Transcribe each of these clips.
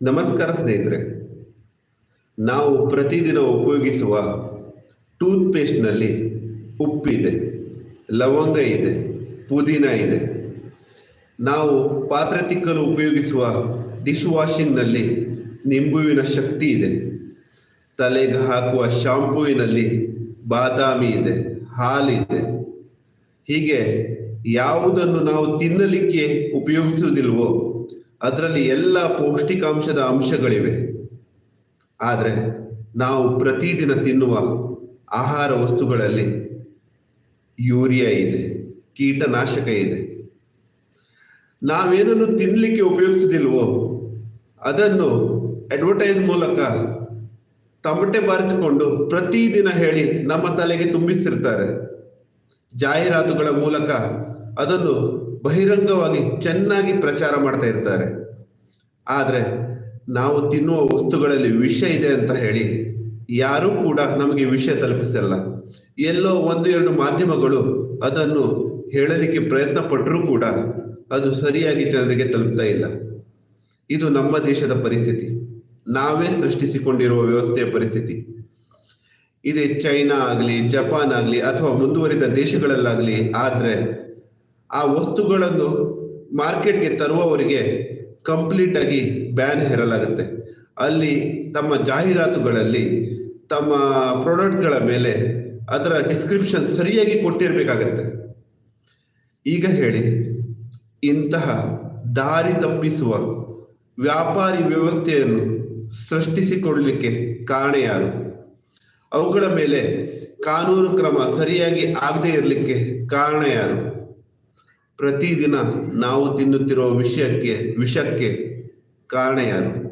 ನಮಸ್ಕಾರ ಸ್ನೇಹಿತರೆ, ನಾವು ಪ್ರತಿದಿನ ಉಪಯೋಗಿಸುವ ಟೂತ್ ಪೇಸ್ಟ್ನಲ್ಲಿ ಉಪ್ಪಿದೆ, ಲವಂಗ ಇದೆ, ಪುದೀನ ಇದೆ. ನಾವು ಪಾತ್ರೆ ತಿಕ್ಕಲು ಉಪಯೋಗಿಸುವ ಡಿಶ್ ವಾಷಿಂಗ್ನಲ್ಲಿ ನಿಂಬುವಿನ ಶಕ್ತಿ ಇದೆ. ತಲೆಗೆ ಹಾಕುವ ಶಾಂಪೂವಿನಲ್ಲಿ ಬಾದಾಮಿ ಇದೆ, ಹಾಲಿದೆ. ಹೀಗೆ ಯಾವುದನ್ನು ನಾವು ತಿನ್ನಲಿಕ್ಕೆ ಉಪಯೋಗಿಸುವುದಿಲ್ವೋ ಅದರಲ್ಲಿ ಎಲ್ಲ ಪೌಷ್ಟಿಕಾಂಶದ ಅಂಶಗಳಿವೆ. ಆದರೆ ನಾವು ಪ್ರತಿದಿನ ತಿನ್ನುವ ಆಹಾರ ವಸ್ತುಗಳಲ್ಲಿ ಯೂರಿಯಾ ಇದೆ, ಕೀಟನಾಶಕ ಇದೆ. ನಾವೇನನ್ನು ತಿನ್ನಲಿಕ್ಕೆ ಉಪಯೋಗಿಸುದಿಲ್ವೋ, ಅದನ್ನು ಅಡ್ವರ್ಟೈಸ್ ಮೂಲಕ ತಮಟೆ ಬಾರಿಸಿಕೊಂಡು ಪ್ರತಿದಿನ ಹೇಳಿ ನಮ್ಮ ತಲೆಗೆ ತುಂಬಿಸಿರ್ತಾರೆ. ಜಾಹೀರಾತುಗಳ ಮೂಲಕ ಅದನ್ನು ಬಹಿರಂಗವಾಗಿ ಚೆನ್ನಾಗಿ ಪ್ರಚಾರ ಮಾಡ್ತಾ ಇರ್ತಾರೆ. ಆದರೆ ನಾವು ತಿನ್ನುವ ವಸ್ತುಗಳಲ್ಲಿ ವಿಷ ಇದೆ ಅಂತ ಹೇಳಿ ಯಾರೂ ಕೂಡ ನಮಗೆ ವಿಷಯ ತಲುಪಿಸಲ್ಲ. ಎಲ್ಲೋ ಒಂದು ಎರಡು ಮಾಧ್ಯಮಗಳು ಅದನ್ನು ಹೇಳಲಿಕ್ಕೆ ಪ್ರಯತ್ನ ಪಟ್ಟರೂ ಕೂಡ ಅದು ಸರಿಯಾಗಿ ಜನರಿಗೆ ತಲುಪ್ತಾ ಇಲ್ಲ. ಇದು ನಮ್ಮ ದೇಶದ ಪರಿಸ್ಥಿತಿ. ನಾವೇ ಸೃಷ್ಟಿಸಿಕೊಂಡಿರುವ ವ್ಯವಸ್ಥೆಯ ಪರಿಸ್ಥಿತಿ. ಇದೇ ಚೈನಾ ಆಗಲಿ, ಜಪಾನ್ ಆಗಲಿ ಅಥವಾ ಮುಂದುವರಿದ ದೇಶಗಳಲ್ಲಾಗಲಿ ಆದರೆ ಆ ವಸ್ತುಗಳನ್ನು ಮಾರ್ಕೆಟ್ಗೆ ತರುವವರಿಗೆ ಕಂಪ್ಲೀಟ್ ಆಗಿ ಬ್ಯಾನ್ ಹೇರಲಾಗುತ್ತೆ. ಅಲ್ಲಿ ತಮ್ಮ ಜಾಹೀರಾತುಗಳಲ್ಲಿ ತಮ್ಮ ಪ್ರಾಡಕ್ಟ್ಗಳ ಮೇಲೆ ಅದರ ಡಿಸ್ಕ್ರಿಪ್ಷನ್ ಸರಿಯಾಗಿ ಕೊಟ್ಟಿರಬೇಕಾಗತ್ತೆ. ಈಗ ಹೇಳಿ, ಇಂತಹ ದಾರಿ ತಪ್ಪಿಸುವ ವ್ಯಾಪಾರಿ ವ್ಯವಸ್ಥೆಯನ್ನು ಸೃಷ್ಟಿಸಿಕೊಳ್ಳಲಿಕ್ಕೆ ಕಾರಣ ಯಾರು? ಅವುಗಳ ಮೇಲೆ ಕಾನೂನು ಕ್ರಮ ಸರಿಯಾಗಿ ಆಗದೆ ಇರಲಿಕ್ಕೆ ಕಾರಣ ಯಾರು? ಪ್ರತಿದಿನ ನಾವು ತಿನ್ನುತ್ತಿರುವ ವಿಷಯಕ್ಕೆ, ವಿಷಕ್ಕೆ ಕಾರಣ ಯಾರು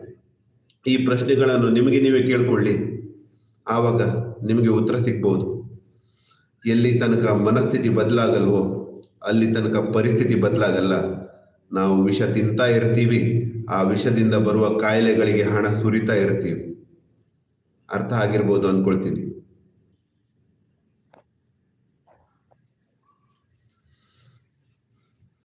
ಈ ಪ್ರಶ್ನೆಗಳನ್ನು ನಿಮಗೆ ನೀವೇ ಕೇಳಿಕೊಳ್ಳಿ. ಆವಾಗ ನಿಮಗೆ ಉತ್ತರ ಸಿಗ್ಬೋದು. ಎಲ್ಲಿ ತನಕ ಮನಸ್ಥಿತಿ ಬದಲಾಗಲ್ವೋ, ಅಲ್ಲಿ ತನಕ ಪರಿಸ್ಥಿತಿ ಬದಲಾಗಲ್ಲ. ನಾವು ವಿಷ ತಿಂತಾ ಇರ್ತೀವಿ, ಆ ವಿಷದಿಂದ ಬರುವ ಕಾಯಿಲೆಗಳಿಗೆ ಹಣ ಸುರಿತಾ ಇರ್ತೀವಿ. ಅರ್ಥ ಆಗಿರ್ಬೋದು ಅನ್ಕೊಳ್ತೀನಿ.